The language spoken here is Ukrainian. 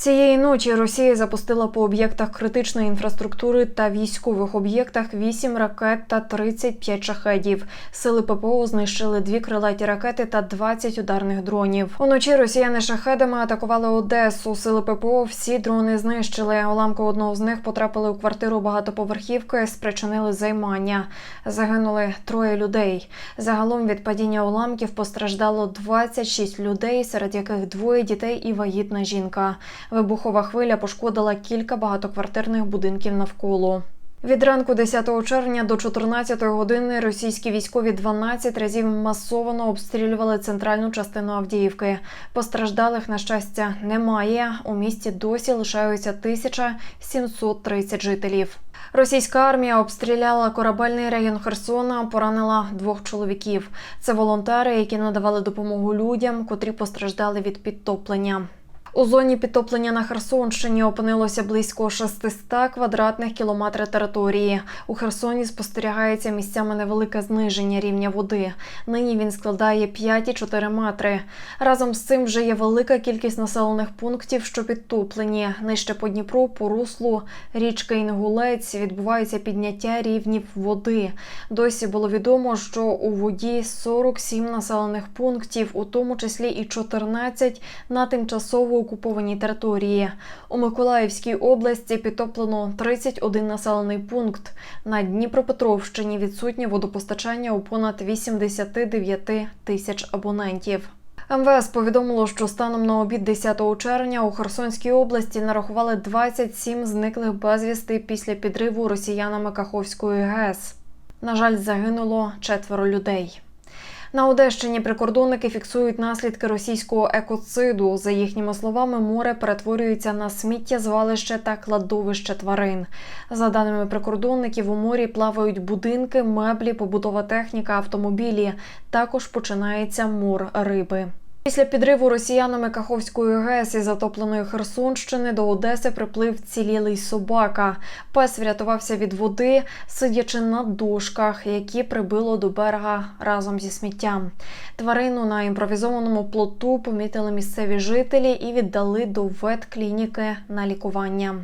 Цієї ночі Росія запустила по об'єктах критичної інфраструктури та військових об'єктах 8 ракет та 35 шахедів. Сили ППО знищили дві крилаті ракети та 20 ударних дронів. Уночі росіяни шахедами атакували Одесу. Сили ППО всі дрони знищили. Уламки одного з них потрапили у квартиру багатоповерхівки, спричинили займання. Загинули троє людей. Загалом від падіння уламків постраждало 26 людей, серед яких двоє дітей і вагітна жінка. Вибухова хвиля пошкодила кілька багатоквартирних будинків навколо. Від ранку 10 червня до 14 години російські військові 12 разів масово обстрілювали центральну частину Авдіївки. Постраждалих, на щастя, немає. У місті досі лишаються 1730 жителів. Російська армія обстріляла корабельний район Херсона, поранила двох чоловіків. Це волонтери, які надавали допомогу людям, котрі постраждали від підтоплення. У зоні підтоплення на Херсонщині опинилося близько 600 квадратних кілометрів території. У Херсоні спостерігається місцями невелике зниження рівня води. Нині він складає 5,4 метри. Разом з цим вже є велика кількість населених пунктів, що підтоплені. Нижче по Дніпру, по руслу річки Інгулець відбувається підняття рівнів води. Досі було відомо, що у воді 47 населених пунктів, у тому числі і 14 на тимчасово окупованій території. У Миколаївській області підтоплено 31 населений пункт. На Дніпропетровщині відсутнє водопостачання у понад 89 тисяч абонентів. МВС повідомило, що станом на обід 10 червня у Херсонській області нарахували 27 зниклих безвісти після підриву росіянами Каховської ГЕС. На жаль, загинуло четверо людей. На Одещині прикордонники фіксують наслідки російського екоциду. За їхніми словами, море перетворюється на сміттєзвалище та кладовище тварин. За даними прикордонників, у морі плавають будинки, меблі, побутова техніка, автомобілі. Також починається мор риби. Після підриву росіянами Каховської ГЕС і затопленої Херсонщини до Одеси приплив цілілий собака. Пес врятувався від води, сидячи на дошках, які прибило до берега разом зі сміттям. Тварину на імпровізованому плоту помітили місцеві жителі і віддали до ветклініки на лікування.